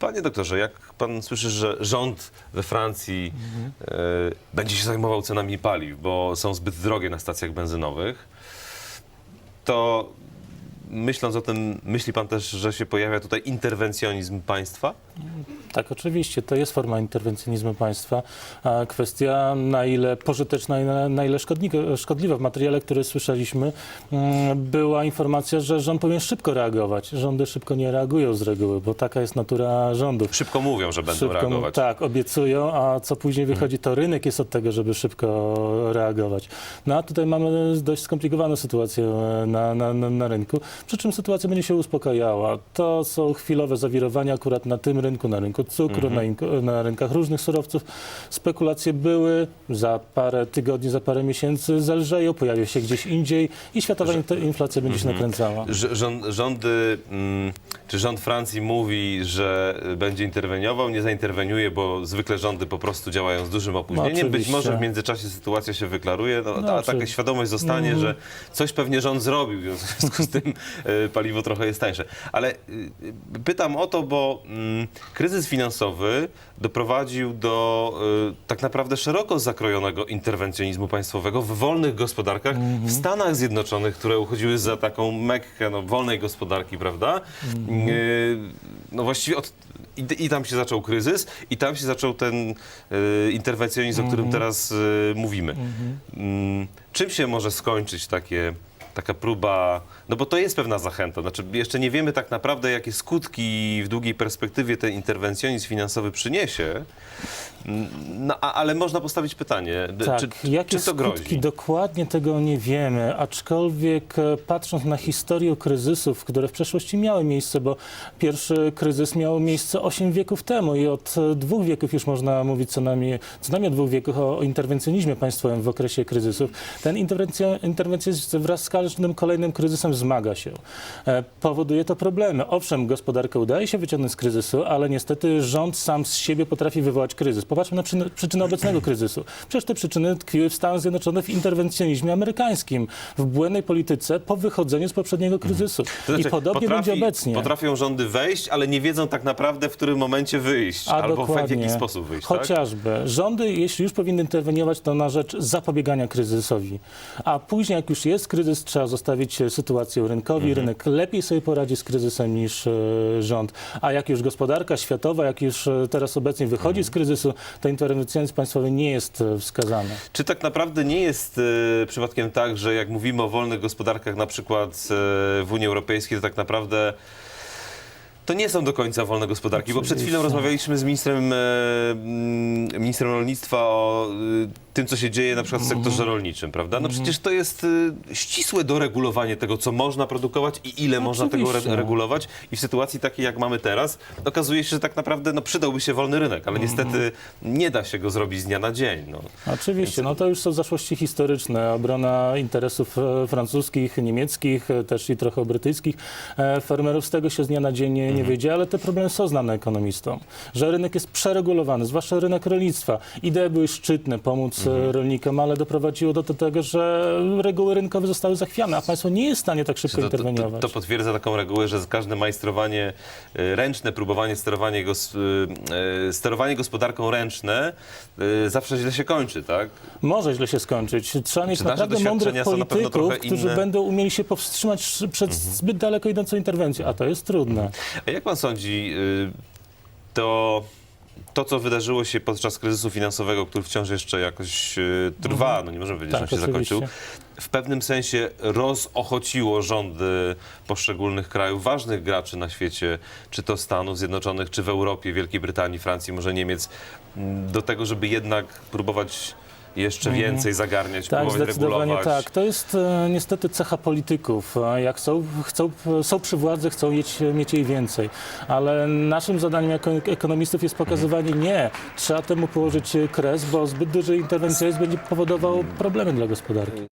Panie doktorze, jak pan słyszy, że rząd we Francji e, będzie się zajmował cenami paliw, bo są zbyt drogie na stacjach benzynowych, to myśląc o tym, myśli pan też, że się pojawia tutaj interwencjonizm państwa? Tak, oczywiście, to jest forma interwencjonizmu państwa. A kwestia, na ile pożyteczna i na, ile szkodliwa. W materiale, który słyszeliśmy, mm, była informacja, że rząd powinien szybko reagować. Rządy szybko nie reagują z reguły, bo taka jest natura rządów. Szybko mówią, że będą Szybko, reagować. Tak, obiecują, a co później wychodzi, to rynek jest od tego, żeby szybko reagować. No a tutaj mamy dość skomplikowaną sytuację e, na, na, na, na rynku, przy czym sytuacja będzie się uspokajała. To są chwilowe zawirowania akurat na tym rynku, na rynku cukru, na, rynku, na rynkach różnych surowców. Spekulacje były, za parę tygodni, za parę miesięcy zelżeją, pojawią się gdzieś indziej i światowa inflacja będzie się nakręcała. Rz- Rząd, rządy, mm, czy rząd Francji mówi, że będzie interweniował, nie zainterweniuje, bo zwykle rządy po prostu działają z dużym opóźnieniem. Być oczywiście. może w międzyczasie sytuacja się wyklaruje, no, No, a taka świadomość zostanie, że coś pewnie rząd zrobił, w związku z tym paliwo trochę jest tańsze. Ale y, pytam o to, bo mm, kryzys finansowy doprowadził do y, tak naprawdę szeroko zakrojonego interwencjonizmu państwowego w wolnych gospodarkach w Stanach Zjednoczonych, które uchodziły za taką mekkę no, wolnej gospodarki, prawda? Y, no właściwie od, i, i tam się zaczął kryzys i tam się zaczął ten y, interwencjonizm, o którym teraz y, mówimy. Mm, czym się może skończyć takie taka próba, no bo to jest pewna zachęta. Znaczy, jeszcze nie wiemy tak naprawdę, jakie skutki w długiej perspektywie ten interwencjonizm finansowy przyniesie, no, a, ale można postawić pytanie, Tak, czy, jakie czym to grozi? skutki dokładnie tego nie wiemy, aczkolwiek e, patrząc na historię kryzysów, które w przeszłości miały miejsce, bo pierwszy kryzys miał miejsce 8 wieków temu i od e, dwóch wieków już można mówić co najmniej, co najmniej od dwóch wieków o, o interwencjonizmie państwowym w okresie kryzysów. Ten interwencjo- interwencjonizm wraz z każdym kolejnym kryzysem wzmaga się. E, Powoduje to problemy. Owszem, gospodarkę udaje się wyciągnąć z kryzysu, ale niestety rząd sam z siebie potrafi wywołać kryzys. Popatrzmy na przyny- przyczynę obecnego kryzysu. Przecież te przyczyny tkwiły w Stanach Zjednoczonych w interwencjonizmie amerykańskim, w błędnej polityce po wychodzeniu z poprzedniego kryzysu. To znaczy, I podobnie będzie obecnie. Potrafią rządy wejść, ale nie wiedzą tak naprawdę, w którym momencie wyjść, A albo w dokładnie. jaki sposób wyjść. tak? Chociażby. Rządy, jeśli już powinny interweniować, to na rzecz zapobiegania kryzysowi. A później, jak już jest kryzys, trzeba zostawić sytuację rynkowi. Mhm. Rynek lepiej sobie poradzi z kryzysem niż e, rząd. A jak już gospodarka światowa, jak już e, teraz obecnie wychodzi Mhm. z kryzysu, to interwencjonizm państwowy nie jest e, wskazany. Czy tak naprawdę nie jest przypadkiem tak, że jak mówimy o wolnych gospodarkach, na przykład w Unii Europejskiej, to tak naprawdę to nie są do końca wolne gospodarki, bo przed chwilą Oczywiście. rozmawialiśmy z ministrem, ministrem rolnictwa o e, tym, co się dzieje na przykład w Mhm. sektorze rolniczym, prawda? No przecież to jest e, ścisłe doregulowanie tego, co można produkować i ile można tego Oczywiście. re- regulować. I w sytuacji takiej, jak mamy teraz, okazuje się, że tak naprawdę no, przydałby się wolny rynek, ale Mhm. niestety nie da się go zrobić z dnia na dzień. No. Oczywiście, no to już są zaszłości historyczne. Obrona interesów e, francuskich, niemieckich, e, też i trochę brytyjskich e, farmerów. Z tego się z dnia na dzień nie, nie wyjdzie, ale te problemy są znane ekonomistom. Że rynek jest przeregulowany, zwłaszcza rynek rolnictwa. Idee były szczytne, pomóc e, rolnikom, ale doprowadziło do tego, że reguły rynkowe zostały zachwiane, a państwo nie jest w stanie tak szybko To, to, to, interweniować. to potwierdza taką regułę, że każde majstrowanie e, ręczne, próbowanie sterowanie, gos, e, sterowanie gospodarką ręczne zawsze źle się kończy, tak? Może źle się skończyć. Trzeba mieć Czy naprawdę mądrych polityków, którzy inne? Mhm. będą umieli się powstrzymać przed zbyt daleko idącą interwencją, a to jest trudne. A jak pan sądzi, y, to, to co wydarzyło się podczas kryzysu finansowego, który wciąż jeszcze jakoś y, trwa, no nie możemy powiedzieć, Tak, że się zakończył, w pewnym sensie rozochociło rządy poszczególnych krajów, ważnych graczy na świecie, czy to Stanów Zjednoczonych, czy w Europie, Wielkiej Brytanii, Francji, może Niemiec, m, do tego, żeby jednak próbować jeszcze więcej zagarniać, Tak, próbować zdecydowanie regulować. tak. To jest e, niestety cecha polityków. A Jak są, chcą, są przy władzy, chcą mieć, mieć jej więcej. Ale naszym zadaniem jako ekonomistów jest pokazywanie nie. Trzeba temu położyć kres, bo zbyt duży interwencjonizm będzie powodował problemy dla gospodarki.